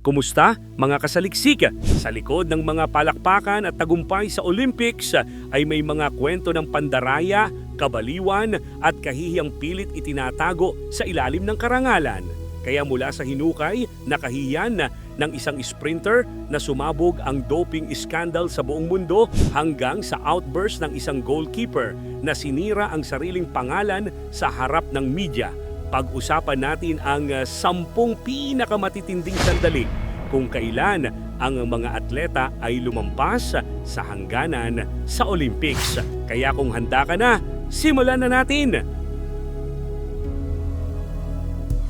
Kumusta mga kasaliksik? Sa likod ng mga palakpakan at tagumpay sa Olympics ay may mga kwento ng pandaraya, kabaliwan at kahihiyang pilit itinatago sa ilalim ng karangalan. Kaya mula sa hinukay, nakahiyan ng isang sprinter na sumabog ang doping scandal sa buong mundo hanggang sa outburst ng isang goalkeeper na sinira ang sariling pangalan sa harap ng media pag-usapan natin ang uh, sampung pinakamatitinding sandali kung kailan ang mga atleta ay lumampas sa hangganan sa Olympics. Kaya kung handa ka na, simulan na natin!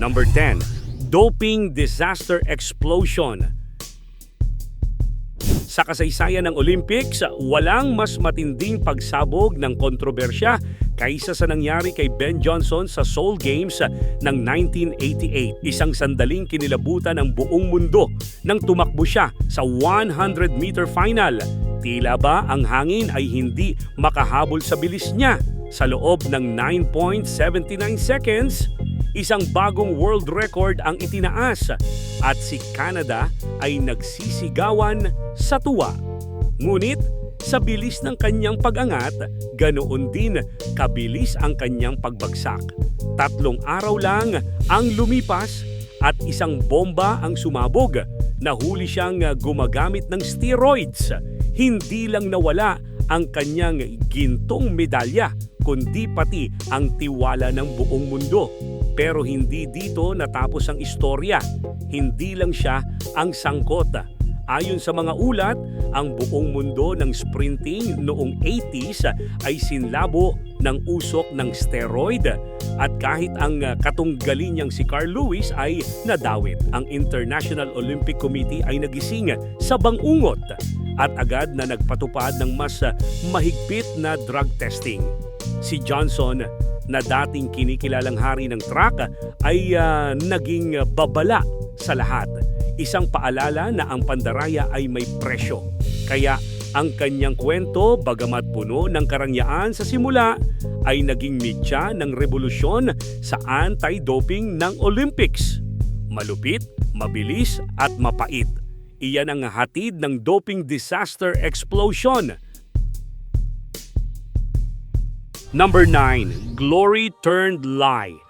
Number 10. Doping Disaster Explosion sa kasaysayan ng Olympics, walang mas matinding pagsabog ng kontrobersya kaysa sa nangyari kay Ben Johnson sa Seoul Games ng 1988. Isang sandaling kinilabutan ng buong mundo nang tumakbo siya sa 100-meter final. Tila ba ang hangin ay hindi makahabol sa bilis niya? Sa loob ng 9.79 seconds, isang bagong world record ang itinaas at si Canada ay nagsisigawan sa tuwa. Ngunit sa bilis ng kanyang pag-angat, ganoon din kabilis ang kanyang pagbagsak. Tatlong araw lang ang lumipas at isang bomba ang sumabog. Nahuli siyang gumagamit ng steroids. Hindi lang nawala ang kanyang gintong medalya, kundi pati ang tiwala ng buong mundo. Pero hindi dito natapos ang istorya. Hindi lang siya ang sangkot. Ayon sa mga ulat, ang buong mundo ng sprinting noong 80s ay sinlabo ng usok ng steroid at kahit ang katunggali niyang si Carl Lewis ay nadawit. Ang International Olympic Committee ay nagising sa bangungot at agad na nagpatupad ng mas mahigpit na drug testing. Si Johnson na dating kinikilalang hari ng track ay uh, naging babala sa lahat. Isang paalala na ang pandaraya ay may presyo. Kaya ang kanyang kwento, bagamat puno ng karangyaan sa simula, ay naging mitya ng revolusyon sa anti-doping ng Olympics. Malupit, mabilis at mapait. Iyan ang hatid ng doping disaster explosion Number 9. Glory Turned Lie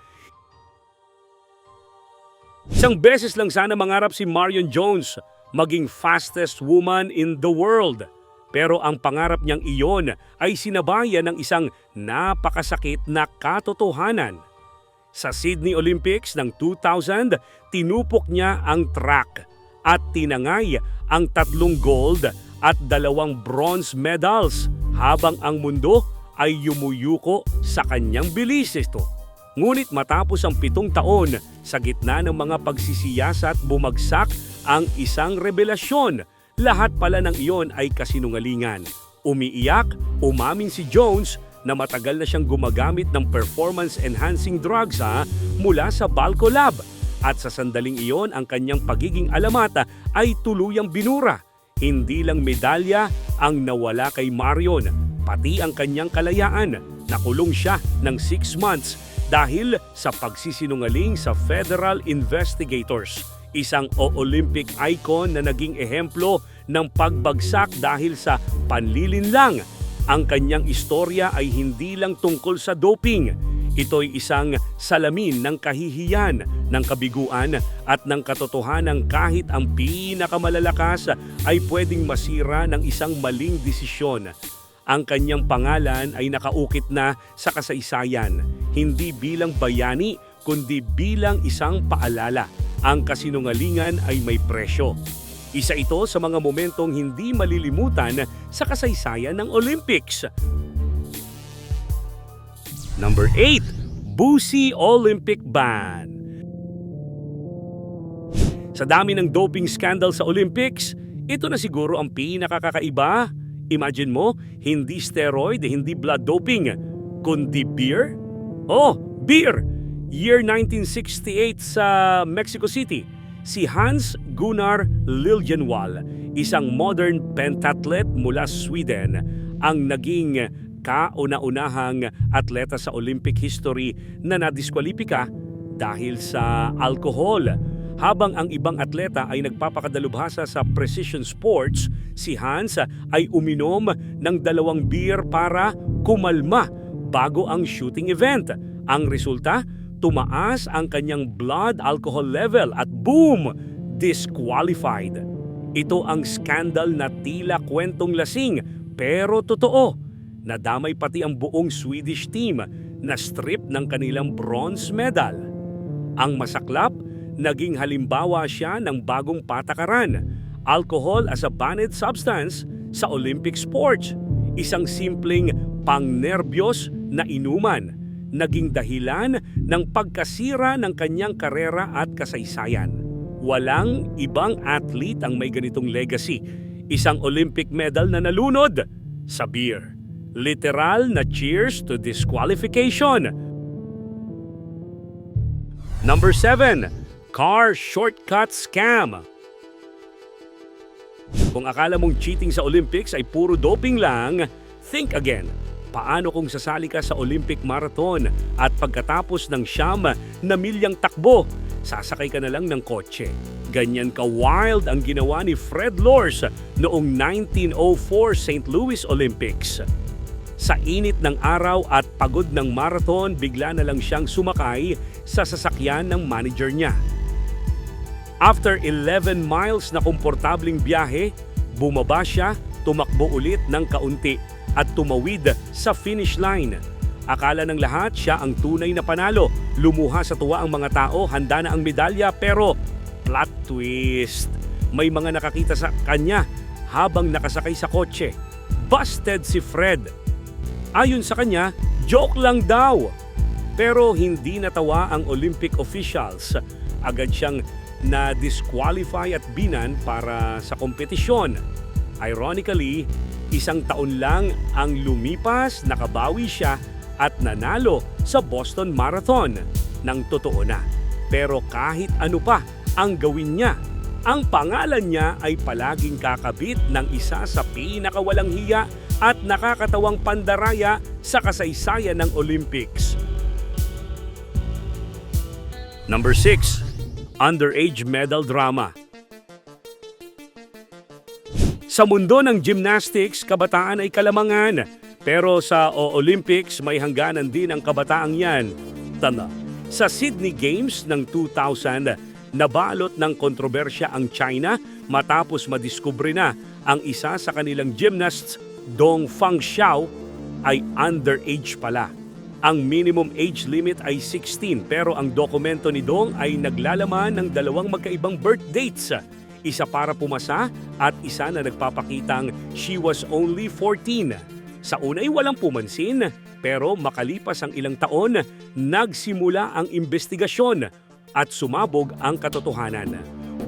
Isang beses lang sana mangarap si Marion Jones maging fastest woman in the world. Pero ang pangarap niyang iyon ay sinabayan ng isang napakasakit na katotohanan. Sa Sydney Olympics ng 2000, tinupok niya ang track at tinangay ang tatlong gold at dalawang bronze medals habang ang mundo ay yumuyuko sa kanyang bilis ito. Ngunit matapos ang pitong taon, sa gitna ng mga pagsisiyasa at bumagsak ang isang revelasyon. Lahat pala ng iyon ay kasinungalingan. Umiiyak, umamin si Jones na matagal na siyang gumagamit ng performance-enhancing drugs ha, mula sa Balco Lab. At sa sandaling iyon, ang kanyang pagiging alamata ay tuluyang binura. Hindi lang medalya ang nawala kay Marion, pati ang kanyang kalayaan. Nakulong siya ng 6 months dahil sa pagsisinungaling sa federal investigators. Isang o-Olympic icon na naging ehemplo ng pagbagsak dahil sa panlilinlang. Ang kanyang istorya ay hindi lang tungkol sa doping. Ito'y isang salamin ng kahihiyan, ng kabiguan at ng katotohanan kahit ang pinakamalalakas ay pwedeng masira ng isang maling desisyon. Ang kanyang pangalan ay nakaukit na sa kasaysayan, hindi bilang bayani kundi bilang isang paalala. Ang kasinungalingan ay may presyo. Isa ito sa mga momentong hindi malilimutan sa kasaysayan ng Olympics. Number 8. Busi Olympic Ban Sa dami ng doping scandal sa Olympics, ito na siguro ang pinakakakaiba. Imagine mo, hindi steroid, hindi blood doping, kundi beer? Oh, beer! Year 1968 sa Mexico City, si Hans Gunnar Liljenwall, isang modern pentathlete mula Sweden, ang naging kauna-unahang atleta sa Olympic history na nadiskwalipika dahil sa alkohol. Habang ang ibang atleta ay nagpapakadalubhasa sa precision sports, si Hans ay uminom ng dalawang beer para kumalma bago ang shooting event. Ang resulta, tumaas ang kanyang blood alcohol level at boom! Disqualified. Ito ang skandal na tila kwentong lasing pero totoo. Nadamay pati ang buong Swedish team na strip ng kanilang bronze medal. Ang masaklap, naging halimbawa siya ng bagong patakaran, alcohol as a banned substance sa Olympic sports. Isang simpleng pangnerbiyos na inuman, naging dahilan ng pagkasira ng kanyang karera at kasaysayan. Walang ibang athlete ang may ganitong legacy. Isang Olympic medal na nalunod sa beer. Literal na cheers to disqualification. Number 7. Car Shortcut Scam Kung akala mong cheating sa Olympics ay puro doping lang, think again. Paano kung sasali ka sa Olympic Marathon at pagkatapos ng siyam na milyang takbo, sasakay ka na lang ng kotse? Ganyan ka wild ang ginawa ni Fred Lors noong 1904 St. Louis Olympics. Sa init ng araw at pagod ng marathon, bigla na lang siyang sumakay sa sasakyan ng manager niya. After 11 miles na komportabling biyahe, bumaba siya, tumakbo ulit ng kaunti at tumawid sa finish line. Akala ng lahat siya ang tunay na panalo. Lumuha sa tuwa ang mga tao, handa na ang medalya pero plot twist. May mga nakakita sa kanya habang nakasakay sa kotse. Busted si Fred. Ayon sa kanya, joke lang daw. Pero hindi natawa ang Olympic officials. Agad siyang na-disqualify at binan para sa kompetisyon. Ironically, isang taon lang ang lumipas, nakabawi siya at nanalo sa Boston Marathon. Nang totoo na. Pero kahit ano pa ang gawin niya, ang pangalan niya ay palaging kakabit ng isa sa pinakawalang hiya at nakakatawang pandaraya sa kasaysayan ng Olympics. Number 6. Underage Medal Drama Sa mundo ng gymnastics, kabataan ay kalamangan. Pero sa Olympics, may hangganan din ang kabataang yan. Tanda, sa Sydney Games ng 2000, nabalot ng kontrobersya ang China matapos madiskubre na ang isa sa kanilang gymnasts, Dong Fang Xiao, ay underage pala. Ang minimum age limit ay 16 pero ang dokumento ni Dong ay naglalaman ng dalawang magkaibang birth dates. Isa para pumasa at isa na nagpapakitang she was only 14. Sa una ay walang pumansin pero makalipas ang ilang taon, nagsimula ang investigasyon at sumabog ang katotohanan.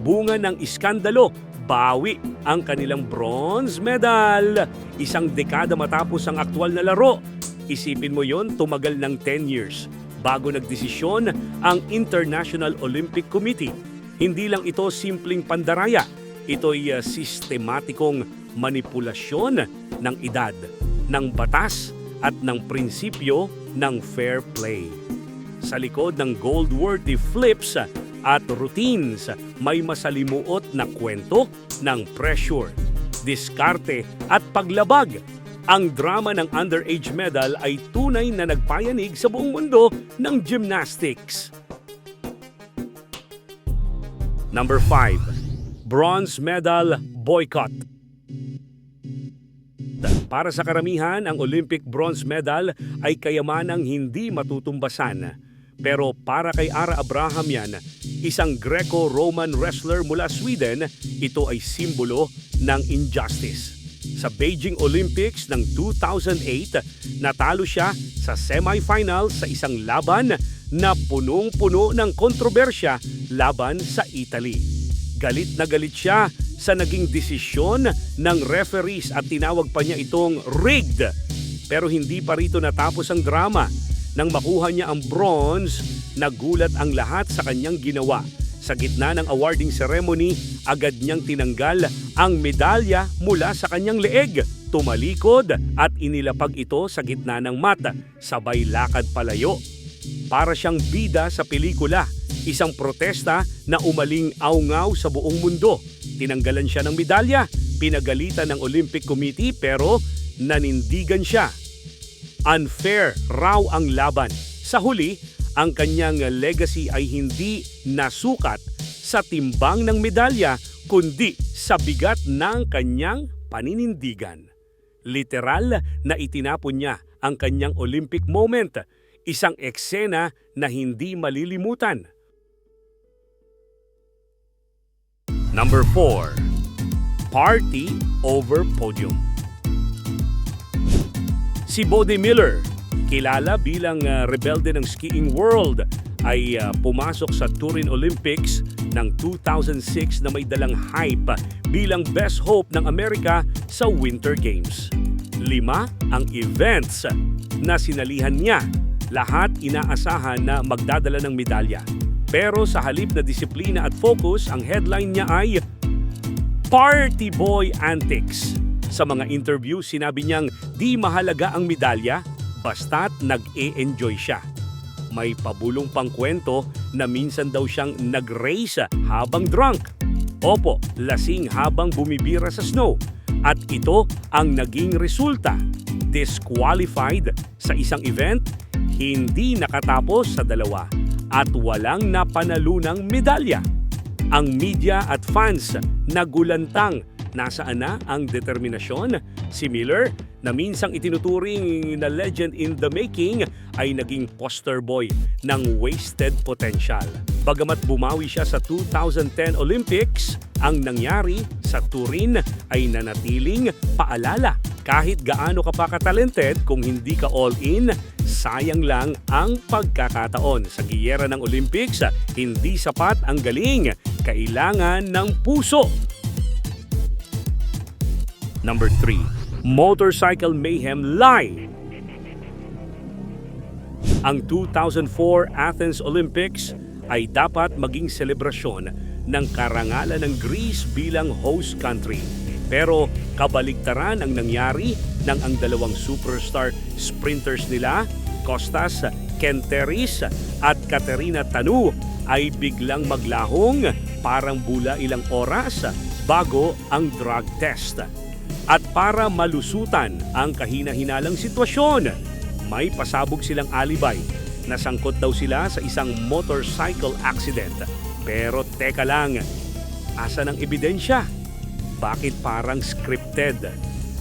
Bunga ng iskandalo, bawi ang kanilang bronze medal. Isang dekada matapos ang aktwal na laro. Isipin mo yon tumagal ng 10 years bago nagdesisyon ang International Olympic Committee. Hindi lang ito simpleng pandaraya, ito'y uh, sistematikong manipulasyon ng edad, ng batas at ng prinsipyo ng fair play. Sa likod ng gold-worthy flips at routines, may masalimuot na kwento ng pressure, diskarte at paglabag. Ang drama ng underage medal ay tunay na nagpayanig sa buong mundo ng gymnastics. Number 5. Bronze Medal Boycott Para sa karamihan, ang Olympic bronze medal ay kayamanang hindi matutumbasan. Pero para kay Ara Abraham yan, isang Greco-Roman wrestler mula Sweden, ito ay simbolo ng injustice. Sa Beijing Olympics ng 2008, natalo siya sa semifinal sa isang laban na punong-puno ng kontrobersya laban sa Italy. Galit na galit siya sa naging desisyon ng referees at tinawag pa niya itong rigged. Pero hindi pa rito natapos ang drama. Nang makuha niya ang bronze, nagulat ang lahat sa kanyang ginawa. Sa gitna ng awarding ceremony, agad niyang tinanggal ang medalya mula sa kanyang leeg. Tumalikod at inilapag ito sa gitna ng mata, sabay lakad palayo. Para siyang bida sa pelikula, Isang protesta na umaling aungaw sa buong mundo. Tinanggalan siya ng medalya, pinagalitan ng Olympic Committee pero nanindigan siya. Unfair raw ang laban. Sa huli, ang kanyang legacy ay hindi nasukat sa timbang ng medalya kundi sa bigat ng kanyang paninindigan. Literal na itinapon niya ang kanyang Olympic moment, isang eksena na hindi malilimutan. Number 4. Party over podium. Si Bode Miller, kilala bilang uh, rebelde ng skiing world, ay uh, pumasok sa Turin Olympics ng 2006 na may dalang hype bilang best hope ng Amerika sa Winter Games. Lima ang events na sinalihan niya. Lahat inaasahan na magdadala ng medalya. Pero sa halip na disiplina at focus, ang headline niya ay Party Boy Antics. Sa mga interview, sinabi niyang di mahalaga ang medalya basta't nag-e-enjoy siya. May pabulong pang kwento na minsan daw siyang nag-race habang drunk. Opo, lasing habang bumibira sa snow. At ito ang naging resulta. Disqualified sa isang event, hindi nakatapos sa dalawa at walang napanalunang medalya. Ang media at fans nagulantang nasaan na ang determinasyon. Si Miller, na minsang itinuturing na legend in the making, ay naging poster boy ng wasted potential. Bagamat bumawi siya sa 2010 Olympics, ang nangyari sa Turin ay nanatiling paalala. Kahit gaano ka pa katalented, kung hindi ka all-in, sayang lang ang pagkakataon. Sa giyera ng Olympics, hindi sapat ang galing. Kailangan ng puso. Number 3. Motorcycle Mayhem Lie Ang 2004 Athens Olympics ay dapat maging selebrasyon ng karangalan ng Greece bilang host country. Pero kabaligtaran ang nangyari nang ang dalawang superstar sprinters nila, Costas Kenteris at Katerina Tanu ay biglang maglahong parang bula ilang oras bago ang drug test. At para malusutan ang kahina-hinalang sitwasyon, may pasabog silang alibay. Nasangkot daw sila sa isang motorcycle accident. Pero teka lang, asa ng ebidensya? Bakit parang scripted?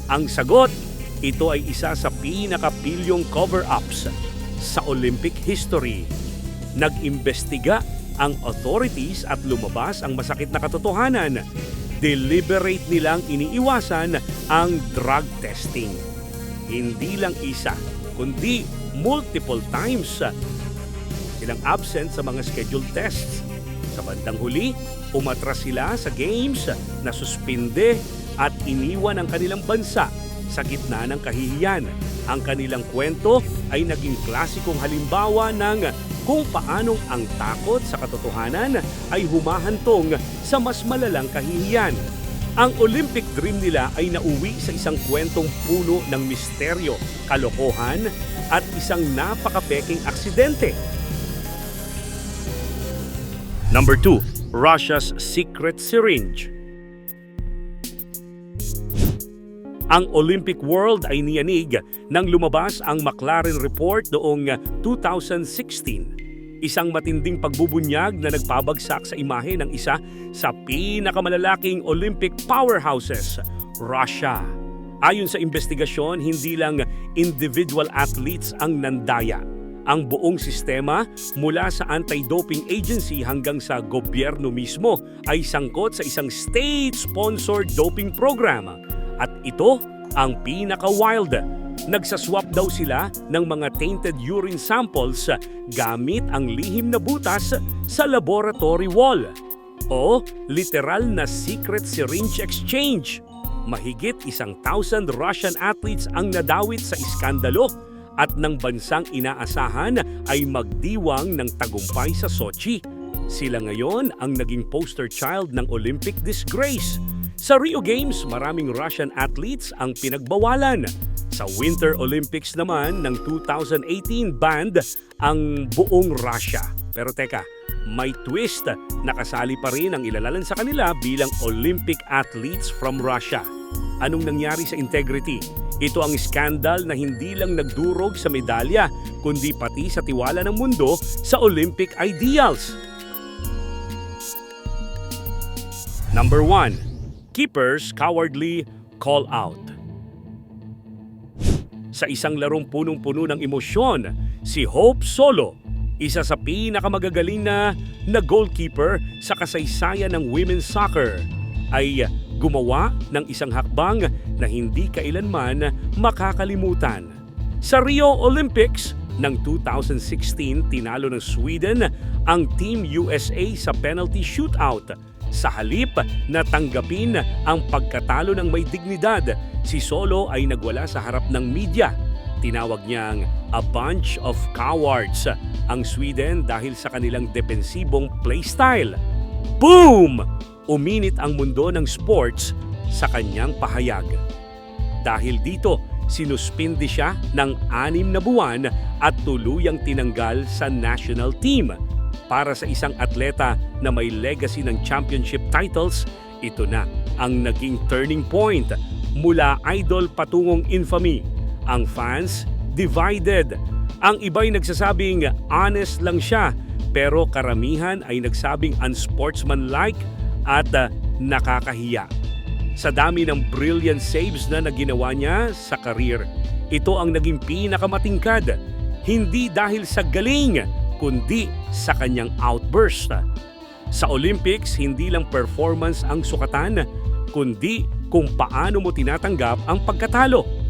Ang sagot, ito ay isa sa pinakapilyong cover-ups sa Olympic history. Nag-imbestiga ang authorities at lumabas ang masakit na katotohanan deliberate nilang iniiwasan ang drug testing. Hindi lang isa, kundi multiple times silang absent sa mga scheduled tests. Sa bandang huli, umatras sila sa games na suspinde at iniwan ang kanilang bansa sa gitna ng kahihiyan. Ang kanilang kwento ay naging klasikong halimbawa ng kung paanong ang takot sa katotohanan ay humahantong sa mas malalang kahihiyan. Ang Olympic dream nila ay nauwi sa isang kwentong puno ng misteryo, kalokohan at isang napakapeking aksidente. Number 2. Russia's Secret Syringe Ang Olympic World ay niyanig nang lumabas ang McLaren Report noong 2016. Isang matinding pagbubunyag na nagpabagsak sa imahe ng isa sa pinakamalalaking Olympic powerhouses, Russia. Ayon sa investigasyon, hindi lang individual athletes ang nandaya. Ang buong sistema mula sa anti-doping agency hanggang sa gobyerno mismo ay sangkot sa isang state-sponsored doping program at ito ang pinaka-wild. Nagsaswap daw sila ng mga tainted urine samples gamit ang lihim na butas sa laboratory wall. O literal na secret syringe exchange. Mahigit isang thousand Russian athletes ang nadawit sa iskandalo at ng bansang inaasahan ay magdiwang ng tagumpay sa Sochi. Sila ngayon ang naging poster child ng Olympic disgrace. Sa Rio Games, maraming Russian athletes ang pinagbawalan. Sa Winter Olympics naman ng 2018 banned ang buong Russia. Pero teka, may twist. Nakasali pa rin ang ilalalan sa kanila bilang Olympic athletes from Russia. Anong nangyari sa integrity? Ito ang skandal na hindi lang nagdurog sa medalya, kundi pati sa tiwala ng mundo sa Olympic ideals. Number 1. Keepers cowardly call out. Sa isang larong punong-puno ng emosyon, si Hope Solo, isa sa pinakamagagaling na na goalkeeper sa kasaysayan ng women's soccer, ay gumawa ng isang hakbang na hindi kailanman makakalimutan. Sa Rio Olympics ng 2016, tinalo ng Sweden ang Team USA sa penalty shootout. Sa halip na tanggapin ang pagkatalo ng may dignidad, si Solo ay nagwala sa harap ng media. Tinawag niyang a bunch of cowards ang Sweden dahil sa kanilang defensibong playstyle. Boom! Uminit ang mundo ng sports sa kanyang pahayag. Dahil dito, sinuspindi siya ng anim na buwan at tuluyang tinanggal sa national team. Para sa isang atleta na may legacy ng championship titles, ito na ang naging turning point mula idol patungong infamy. Ang fans divided. Ang iba'y nagsasabing honest lang siya, pero karamihan ay nagsabing unsportsmanlike at uh, nakakahiya. Sa dami ng brilliant saves na naginawa niya sa karir, ito ang naging pinakamatingkad. Hindi dahil sa galing, kundi sa kanyang outburst. Sa Olympics, hindi lang performance ang sukatan, kundi kung paano mo tinatanggap ang pagkatalo.